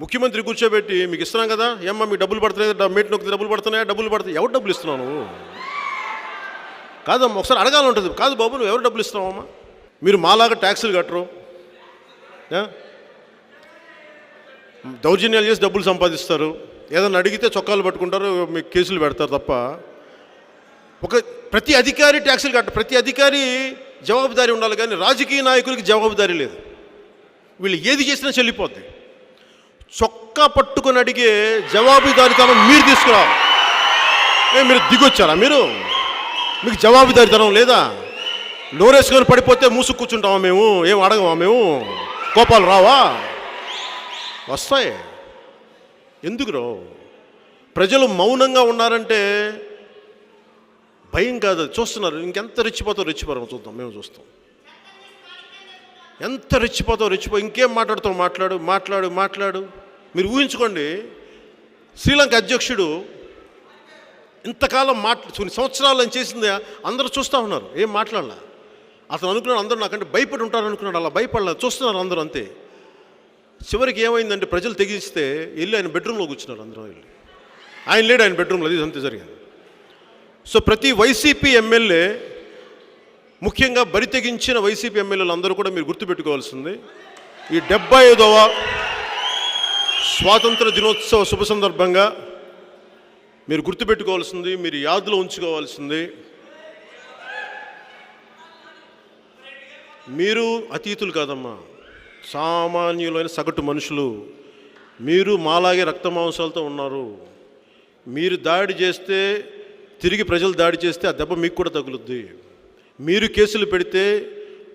ముఖ్యమంత్రి కూర్చోబెట్టి మీకు ఇస్తున్నాం కదా ఏమ్మా మీకు డబ్బులు పడుతున్నాయి మీట్ నొక్కి డబ్బులు పడుతున్నాయా? డబ్బులు పడుతున్నాయి ఎవరు డబ్బులు ఇస్తున్నావు నువ్వు? కాదమ్మా ఒకసారి అడగాలి ఉంటుంది. కాదు బాబు నువ్వు ఎవరు డబ్బులు ఇస్తున్నావమ్మా మీరు మాలాగా ట్యాక్సులు కట్టరు. దౌర్జన్యాలు చేసి డబ్బులు సంపాదిస్తారు. ఏదైనా అడిగితే చొక్కాలు పట్టుకుంటారు మీకు కేసులు పెడతారు తప్ప. ఒక ప్రతి అధికారి ట్యాక్సులు కట్ట ప్రతి అధికారి జవాబుదారీ ఉండాలి కానీ రాజకీయ నాయకులకి జవాబుదారీ లేదు. వీళ్ళు ఏది చేసినా చెల్లిపోద్ది. చొక్కా పట్టుకొని అడిగే జవాబుదారితనం మీరు తీసుకురావు ఏ మీరు దిగొచ్చారా మీరు? మీకు జవాబుదారితనం లేదా? నోరేసుకొని పడిపోతే మూసు కూర్చుంటామా మేము? ఏం అడగమా మేము? కోపాలు రావా? వస్తాయి. ఎందుకు రావు ప్రజలు మౌనంగా ఉన్నారంటే భయం కాదు. చూస్తున్నారు ఇంకెంత రెచ్చిపోతావు రెచ్చిపోతాం చూద్దాం మేము చూస్తాం. ఎంత రెచ్చిపోతావు రెచ్చిపో ఇంకేం మాట్లాడుతావు? మాట్లాడు మాట్లాడు మాట్లాడు. మీరు ఊహించుకోండి శ్రీలంక అధ్యక్షుడు ఇంతకాలం మాట్లా కొన్ని సంవత్సరాలు అని చేసింది అందరూ చూస్తూ ఉన్నారు ఏం మాట్లాడలా? అతను అనుకున్నాడు అందరూ నాకంటే భయపడి ఉంటారు అనుకున్నాడు అలా భయపడలేదు చూస్తున్నారు అందరూ అంతే. చివరికి ఏమైందంటే ప్రజలు తెగిస్తే వెళ్ళి ఆయన బెడ్రూమ్లో కూర్చున్నారు అందరూ వెళ్ళి. ఆయన లేడు ఆయన బెడ్రూమ్లో అది అంతే జరిగింది. సో ప్రతి వైసీపీ ఎమ్మెల్యే ముఖ్యంగా బరి తెగించిన వైసీపీ ఎమ్మెల్యేలు అందరూ కూడా మీరు గుర్తుపెట్టుకోవాల్సింది ఈ డెబ్బై ఐదవ స్వాతంత్ర దినోత్సవ శుభ సందర్భంగా మీరు గుర్తుపెట్టుకోవాల్సింది మీరు యాదులో ఉంచుకోవాల్సింది మీరు అతీతులు కాదమ్మా. సామాన్యులైన సగటు మనుషులు మీరు మాలాగే రక్త మాంసాలతో ఉన్నారు. మీరు దాడి చేస్తే తిరిగి ప్రజలు దాడి చేస్తే ఆ దెబ్బ మీకు కూడా తగులుద్ది. మీరు కేసులు పెడితే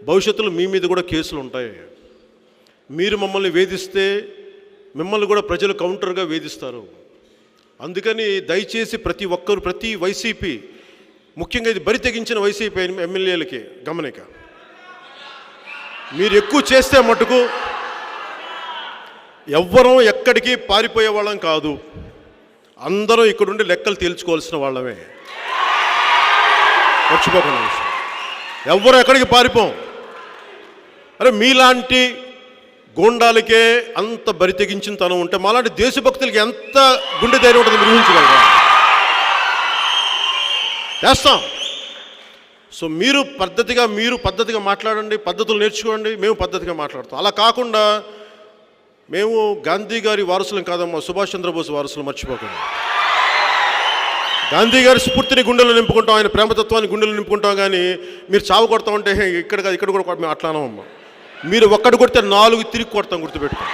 భవిష్యత్తులో మీ మీద కూడా కేసులు ఉంటాయి. మీరు మమ్మల్ని వేధిస్తే మిమ్మల్ని కూడా ప్రజలు కౌంటర్గా వేధిస్తారు. అందుకని దయచేసి ప్రతి ఒక్కరు ప్రతి వైసీపీ ముఖ్యంగా ఇది బరి తెగించిన వైసీపీ ఎమ్మెల్యేలకి గమనిక. మీరు ఎక్కువ చేస్తే మటుకు ఎవ్వరం ఎక్కడికి పారిపోయే వాళ్ళం కాదు. అందరం ఇక్కడుండి లెక్కలు తేల్చుకోవాల్సిన వాళ్ళమే. మర్చిపోకుండా. ఎవ్వరు ఎక్కడికి పారిపోం? అరే మీలాంటి గోండాలకే అంత బరి తెగించిన తనం ఉంటే మాలాంటి దేశభక్తులకి ఎంత గుండె ధైర్యం ఉంటుంది మీరు ఊహించగలరా? చేస్తాం. సో మీరు పద్ధతిగా మీరు పద్ధతిగా మాట్లాడండి పద్ధతులు నేర్చుకోండి మేము పద్ధతిగా మాట్లాడతాం. అలా కాకుండా మేము గాంధీ గారి వారసులం కాదమ్మా సుభాష్ చంద్రబోస్ వారసులు మర్చిపోకండి. గాంధీ గారి స్ఫూర్తిని గుండెలు నింపుకుంటాం ఆయన ప్రేమతత్వాన్ని గుండెలు నింపుకుంటాం కానీ మీరు చావు కొడతా ఉంటే ఇక్కడ కాదు ఇక్కడ కూడా మేము అట్లానమ్మా మీరు ఒక్కటి కొడితే నాలుగు తిరిగి కొడతాం గుర్తుపెట్టుకోండి.